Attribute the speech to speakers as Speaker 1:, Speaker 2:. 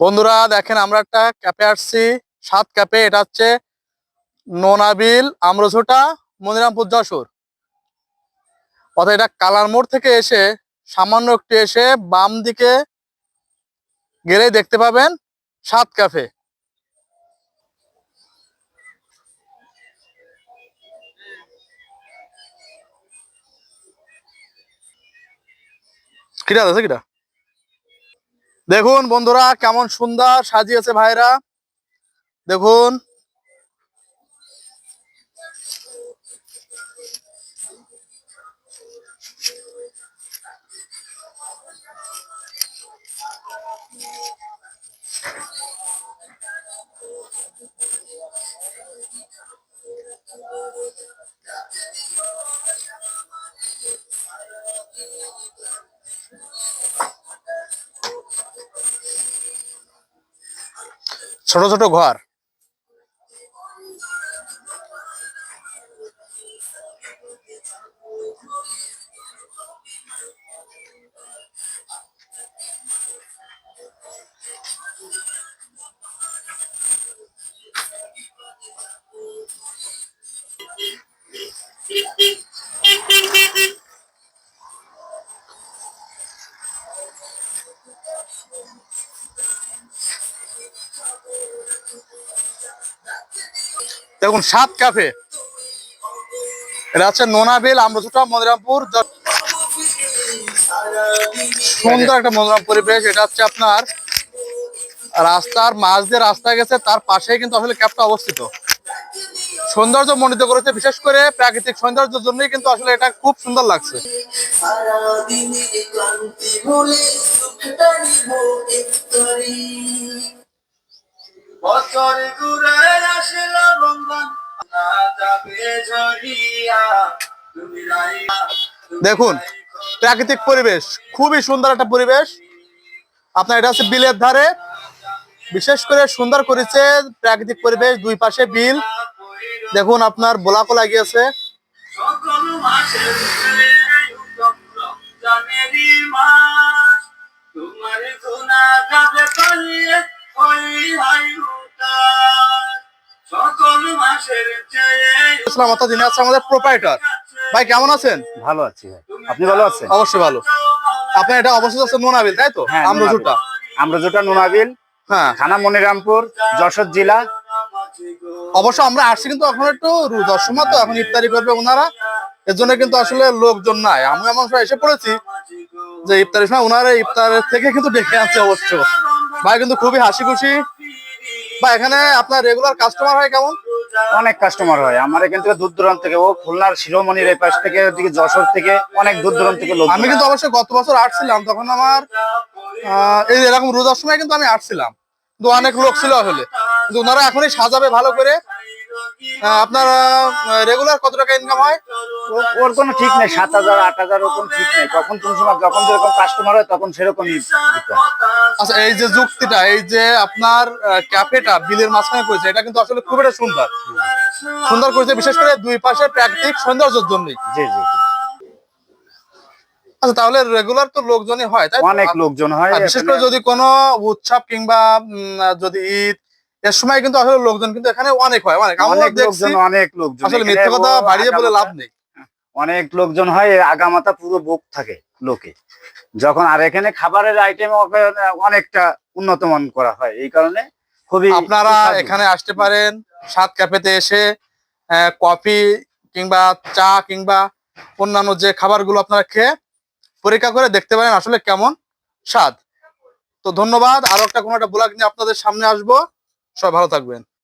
Speaker 1: বন্ধুরা, দেখেন আমরা একটা ক্যাপে আসছি। সাত ক্যাপে এটা হচ্ছে নোনাবিল আম্রঝোটা মনিরামপুর, যশোর। অর্থাৎ এটা কালার মোড় থেকে এসে সামান্য একটু এসে বাম দিকে গেলেই দেখতে পাবেন সাত ক্যাফে। কিটা আছে কিটা দেখুন বন্ধুরা কেমন সুন্দর সাজিয়েছে ভাইরা। দেখুন ছোট ছোট ঘর। দেখুন, সাত ক্যাফে এটা হচ্ছে নোনাবিল আমরছোটা মনিরামপুর য- সুন্দর একটা মনোরম পরিবেশ। এটা হচ্ছে আপনার রাস্তার মাঝ দিয়ে রাস্তা গেছে, তার পাশেই কিন্তু আসলে ক্যাবটা অবস্থিত। সৌন্দর্য মণ্ডিত করেছে, বিশেষ করে প্রাকৃতিক সৌন্দর্যের জন্যই কিন্তু আসলে এটা খুব সুন্দর লাগছে।
Speaker 2: বছর ঘুরে আসলো রমজান যাবে ঝরিয়া তুমি
Speaker 1: দেখুন প্রাকৃতিক পরিবেশ খুবই সুন্দর একটা পরিবেশ। আপনার এটা হচ্ছে বিলের ধারে। বিশেষ করে সুন্দর করেছে প্রাকৃতিক পরিবেশ দুই পাশে বিল। দেখুন আপনার বোলাকো লাগিয়েছে। ইসলাম অর্থাৎ যিনি আছে আমাদের প্রোপাইটার ভাই কেমন আছেন?
Speaker 3: ভালো আছি আপনি ভালো আছেন?
Speaker 1: অবশ্যই ভালো। আপনার এটা আছে নোনাবিল তাই তো?
Speaker 3: হ্যাঁ,
Speaker 1: আমরজুটা
Speaker 3: নোনাবিল।
Speaker 1: হ্যাঁ।
Speaker 3: থানা মনিরামপুর যশোর জেলা।
Speaker 1: অবশ্য আমরা আসছি কিন্তু এখন একটু রোজার সময় তো এখন ইফতারি করবে ওনারা। এর জন্য কিন্তু আসলে লোকজন নাই। আমি এমন সময় এসে পড়েছি যে ইফতারের সময় ওনারা ইফতারের থেকে কিন্তু ডেকে আছে অবশ্য। ভাই কিন্তু খুবই হাসি খুশি বা এখানে আপনার রেগুলার কাস্টমার হয় কেমন?
Speaker 3: অনেক কাস্টমার হয়। আমার এখান থেকে দূর দূরান্ত থেকে ও খুলনার শিরোমণির এই পাশ থেকে ওদিকে যশোর থেকে অনেক দূর দূরান্ত থেকে লোক
Speaker 1: আমি কিন্তু অবশ্যই গত বছর আসছিলাম তখন আমার আহ, এই এরকম রোজার সময় কিন্তু আমি আসছিলাম। কিন্তু অনেক লোক ছিল আসলে। কিন্তু ওনারা এখনই সাজাবে ভালো করে। আপনার রেগুলার কত টাকা ইনকাম হয়?
Speaker 3: ওর কোনো ঠিক নেই সাত হাজার আট হাজার ওর কোনো ঠিক নেই। কখন কোন সময় যখন যেরকম কাস্টমার হয় তখন সেরকমই
Speaker 1: আচ্ছা এই যে যুক্তিটা এই যে আপনার ক্যাফেটা বিলের মাঝখানে করেছে এটা কিন্তু আসলে খুব একটা সুন্দর। সুন্দর করেছে বিশেষ করে দুই পাশে প্রাকৃতিক সৌন্দর্যের জন্যই।
Speaker 3: জি জি।
Speaker 1: আচ্ছা তাহলে রেগুলার তো লোকজনই হয় তাই
Speaker 3: অনেক লোকজন হয়
Speaker 1: বিশেষ করে যদি কোনো উৎসব কিংবা যদি ঈদ এর সময় কিন্তু আসলে লোকজন কিন্তু এখানে অনেক হয় অনেক।
Speaker 3: অনেক লোকজন অনেক লোকজন।
Speaker 1: আসলে মিথ্যে কথা বাড়িয়ে বলে লাভ নেই।
Speaker 3: অনেক লোকজন হয় আগামাতা পুরো বুক থাকে লোকে। যখন আর এখানে খাবারের আইটেম অনেকটা উন্নত মান করা হয় এই কারণে খুবই
Speaker 1: আপনারা এখানে আসতে পারেন সাত ক্যাফেতে এসে কফি কিংবা চা কিংবা অন্যান্য যে খাবারগুলো আপনারা খেয়ে পরীক্ষা করে দেখতে পারেন আসলে কেমন স্বাদ। তো ধন্যবাদ আরও একটা কোনো একটা ব্লগ নিয়ে আপনাদের সামনে আসব। সবাই ভালো থাকবেন।